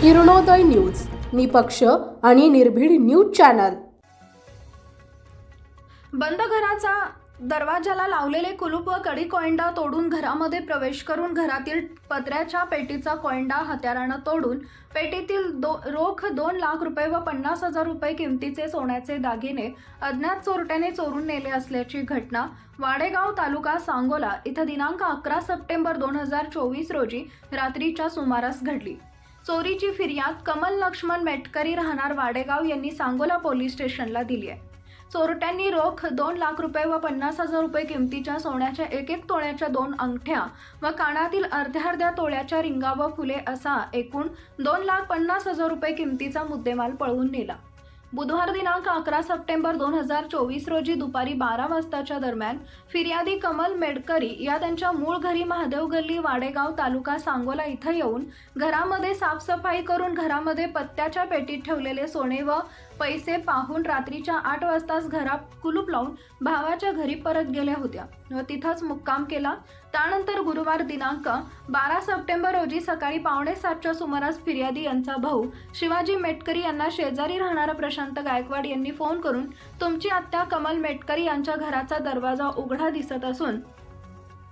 Kiranoday news निपक्ष आणि निर्भीड न्यूज चॅनल. बंद घराचा दरवाजाला लावलेले कुलूप व कडी कोयंडा तोडून घरामध्ये प्रवेश करून घरातील पत्र्याच्या पेटीचा कोयंडा हत्यारानं तोडून पेटीतील दो रोख दोन लाख रुपये व पन्नास हजार रुपये किमतीचे सोन्याचे दागिने अज्ञात चोरट्याने चोरून नेले असल्याची घटना वाडेगाव तालुका सांगोला इथं दिनांक अकरा सप्टेंबर दोन हजार चोवीस रोजी रात्रीच्या सुमारास घडली. चोरीची फिर्याद कमल लक्ष्मण मेटकरी राहणार वाडेगाव यांनी सांगोला पोलीस स्टेशनला दिली आहे. चोरट्यांनी रोख दोन लाख रुपये व पन्नास हजार रुपये किमतीच्या सोन्याच्या एक एक तोळ्याच्या दोन अंगठ्या व कानातील अर्ध्या अर्ध्या तोळ्याच्या रिंगा व फुले असा एकूण दोन लाख पन्नास हजार रुपये किमतीचा मुद्देमाल पळवून नेला. बुधवार दिनांक अकरा सप्टेंबर दोन हजार चोवीस रोजी दुपारी बारा वाजताच्या दरम्यान फिर्यादी कमल मेडकरी या त्यांच्या मूळ घरी महादेव गल्ली वाडेगाव तालुका सांगोला इथं येऊन घरामध्ये साफसफाई करून घरामध्ये पत्त्याच्या पेटीत ठेवलेले सोने व पैसे पाहून रात्रीच्या आठ वाजताच घरात कुलूप लावून भावाच्या घरी परत गेल्या होत्या. व तिथंच मुक्काम केला. त्यानंतर गुरुवार दिनांक बारा सप्टेंबर रोजी सकाळी पावणे सातच्या सुमारास फिर्यादी यांचा भाऊ शिवाजी मेटकरी यांना शेजारी राहणारा प्रशांत गायकवाड यांनी फोन करून तुमची आत्या कमल मेटकरी यांच्या घराचा दरवाजा उघडा दिसत असून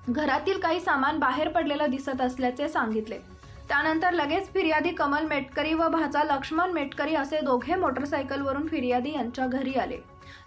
घरातील काही सामान बाहेर पडलेलं दिसत असल्याचे सांगितले. त्यानंतर लगेच फिर्यादी कमल मेटकरी व भाचा लक्ष्मण मेटकरी असे दोघे मोटरसायकलवरून फिर्यादी यांच्या घरी आले.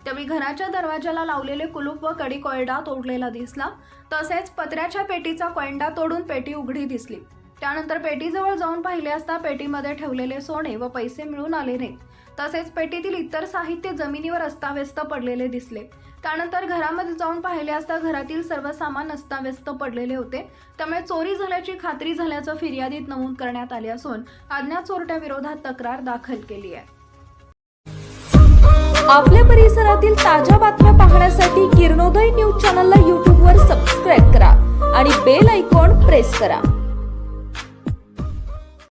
त्यावेळी घराच्या दरवाजाला लावलेले कुलूप व कडी कोयडा तोडलेला दिसला. तसेच पत्र्याच्या पेटीचा कोयंडा तोडून पेटी उघडी दिसली. त्यानंतर पेटीजवळ जाऊन पाहिले असता पेटीमध्ये ठेवलेले सोने व पैसे मिळून आले नाहीत. तसेच पेटीतील इतर साहित्य जमिनीवर अस्ताव्यस्त पडलेले दिसले. त्यानंतर घरामध्ये जाऊन पाहिले असता घरातील सर्व सामान अस्ताव्यस्त पडलेले होते. त्यामुळे चोरी झाल्याची खात्री झाल्याचं फिर्यादीत नमूद करण्यात आले असून अज्ञात चोरट्याविरोधात तक्रार दाखल केली आहे. आपल्या परिसरातील ताज्या बातम्या पाहण्यासाठी किरणोदय न्यूज चॅनलला यूट्यूबवर सबस्क्राईब करा आणि बेल ऐकॉन प्रेस करा.